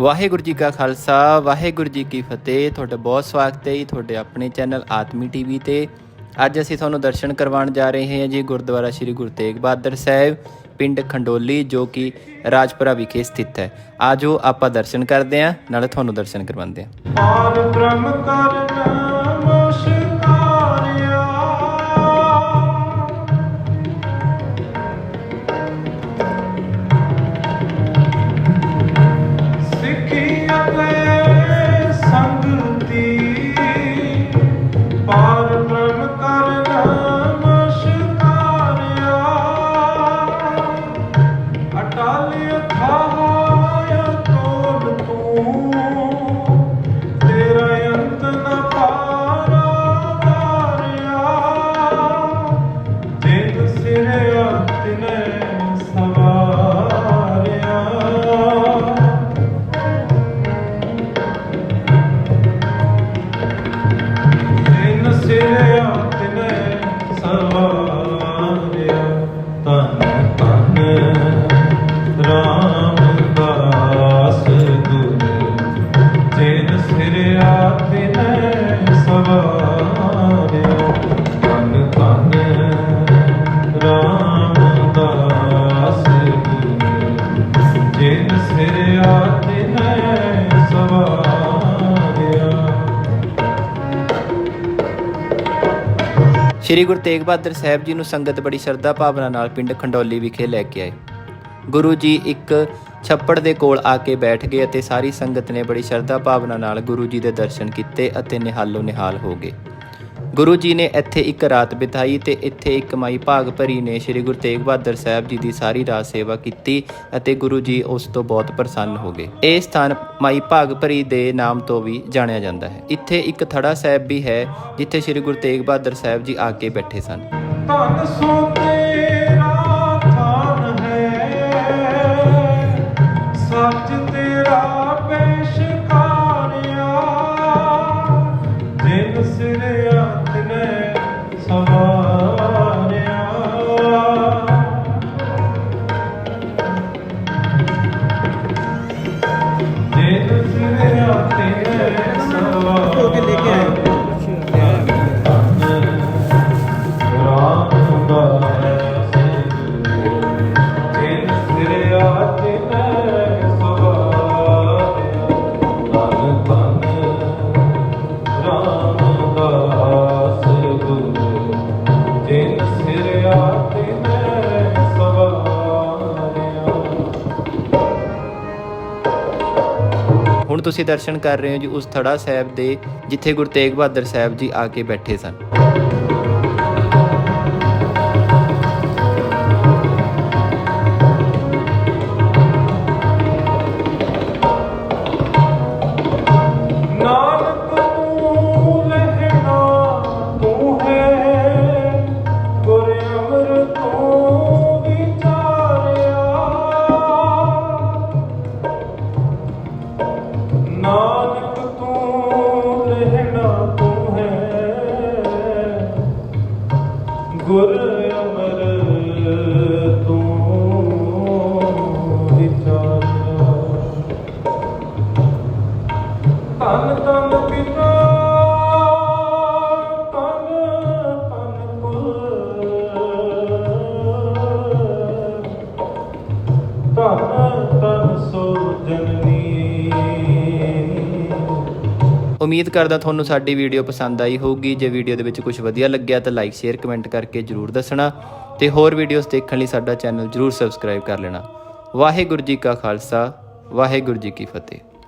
ਵਾਹਿਗੁਰੂ ਜੀ ਕਾ ਖਾਲਸਾ, ਵਾਹਿਗੁਰੂ ਜੀ ਕੀ ਫਤਿਹ। ਤੁਹਾਡਾ ਬਹੁਤ ਸਵਾਗਤ ਹੈ ਜੀ ਤੁਹਾਡੇ ਆਪਣੇ ਚੈਨਲ ਆਤਮੀ ਟੀਵੀ ਤੇ। ਅੱਜ ਅਸੀਂ ਤੁਹਾਨੂੰ ਦਰਸ਼ਨ ਕਰਵਾਉਣ ਜਾ ਰਹੇ ਹਾਂ ਜੀ ਗੁਰਦੁਆਰਾ ਸ੍ਰੀ ਗੁਰੂ ਤੇਗ ਬਹਾਦਰ ਸਾਹਿਬ, ਪਿੰਡ ਖੰਡੋਲੀ, ਜੋ ਕਿ ਰਾਜਪੁਰਾ ਵਿਖੇ ਸਥਿਤ ਹੈ। ਆਜੋ ਆਪਾਂ ਦਰਸ਼ਨ ਕਰਦੇ ਹਾਂ, ਨਾਲੇ ਤੁਹਾਨੂੰ ਦਰਸ਼ਨ ਕਰਵਾਉਂਦੇ ਹਾਂ। ਪਾਰ ਬ੍ਰਹਮ ਕਰ ਨਮਸਕਾਰਿਆ ਸ੍ਰੀ ਗੁਰੂ ਤੇਗ ਬਹਾਦਰ ਸਾਹਿਬ ਜੀ ਨੂੰ ਸੰਗਤ ਬੜੀ ਸ਼ਰਧਾ ਭਾਵਨਾ ਨਾਲ ਪਿੰਡ ਖੰਡੋਲੀ ਵਿਖੇ ਲੈ ਕੇ ਆਏ। ਗੁਰੂ ਜੀ ਇੱਕ ਛੱਪੜ ਦੇ ਕੋਲ ਆ ਕੇ ਬੈਠ ਗਏ ਅਤੇ ਸਾਰੀ ਸੰਗਤ ਨੇ ਬੜੀ ਸ਼ਰਧਾ ਭਾਵਨਾ ਨਾਲ ਗੁਰੂ ਜੀ ਦੇ ਦਰਸ਼ਨ ਕੀਤੇ ਅਤੇ ਨਿਹਾਲੋ ਨਿਹਾਲ ਹੋ ਗਏ। ਗੁਰੂ ਜੀ ਨੇ ਇੱਥੇ ਇੱਕ ਰਾਤ ਬਿਤਾਈ ਤੇ ਇੱਥੇ ਇੱਕ ਮਾਈ ਭਾਗ ਭਰੀ ਨੇ ਸ੍ਰੀ ਗੁਰੂ ਤੇਗ ਬਹਾਦਰ ਸਾਹਿਬ ਜੀ ਦੀ ਸਾਰੀ ਰਾਤ ਸੇਵਾ ਕੀਤੀ ਅਤੇ ਗੁਰੂ ਜੀ ਉਸ ਤੋਂ ਬਹੁਤ ਪ੍ਰਸੰਨ ਹੋ ਗਏ। ਇਹ ਸਥਾਨ ਮਾਈ ਭਾਗ ਭਰੀ ਦੇ ਨਾਮ ਤੋਂ ਵੀ ਜਾਣਿਆ ਜਾਂਦਾ ਹੈ। ਇੱਥੇ ਇੱਕ ਥੜਾ ਸਾਹਿਬ ਵੀ ਹੈ, ਜਿੱਥੇ ਸ੍ਰੀ ਗੁਰੂ ਤੇਗ ਬਹਾਦਰ ਸਾਹਿਬ ਜੀ ਆ ਕੇ ਬੈਠੇ ਸਨ। ਧਨ ਸੋ ਹੁਣ ਤੁਸੀਂ ਦਰਸ਼ਨ ਕਰ ਰਹੇ ਹੋ ਜੀ ਉਸ ਥੜਾ ਸਾਹਿਬ ਦੇ, ਜਿੱਥੇ ਗੁਰੂ ਤੇਗ ਬਹਾਦਰ ਸਾਹਿਬ ਜੀ ਆ ਕੇ ਬੈਠੇ ਸਨ। ਗੁਰ ਉਮੀਦ ਕਰਦਾ ਤੁਹਾਨੂੰ ਸਾਡੀ ਵੀਡੀਓ ਪਸੰਦ ਆਈ ਹੋਊਗੀ। ਜੇ ਵੀਡੀਓ ਦੇ ਵਿੱਚ ਕੁਝ ਵਧੀਆ ਲੱਗਿਆ ਤਾਂ ਲਾਈਕ ਸ਼ੇਅਰ ਕਮੈਂਟ ਕਰਕੇ ਜਰੂਰ ਦੱਸਣਾ ਤੇ ਹੋਰ ਵੀਡੀਓਜ਼ ਦੇਖਣ ਲਈ ਸਾਡਾ ਚੈਨਲ ਜਰੂਰ ਸਬਸਕ੍ਰਾਈਬ ਕਰ ਲੈਣਾ। ਵਾਹਿਗੁਰੂ ਜੀ ਕਾ ਖਾਲਸਾ, ਵਾਹਿਗੁਰੂ ਜੀ ਕੀ ਫਤਿਹ।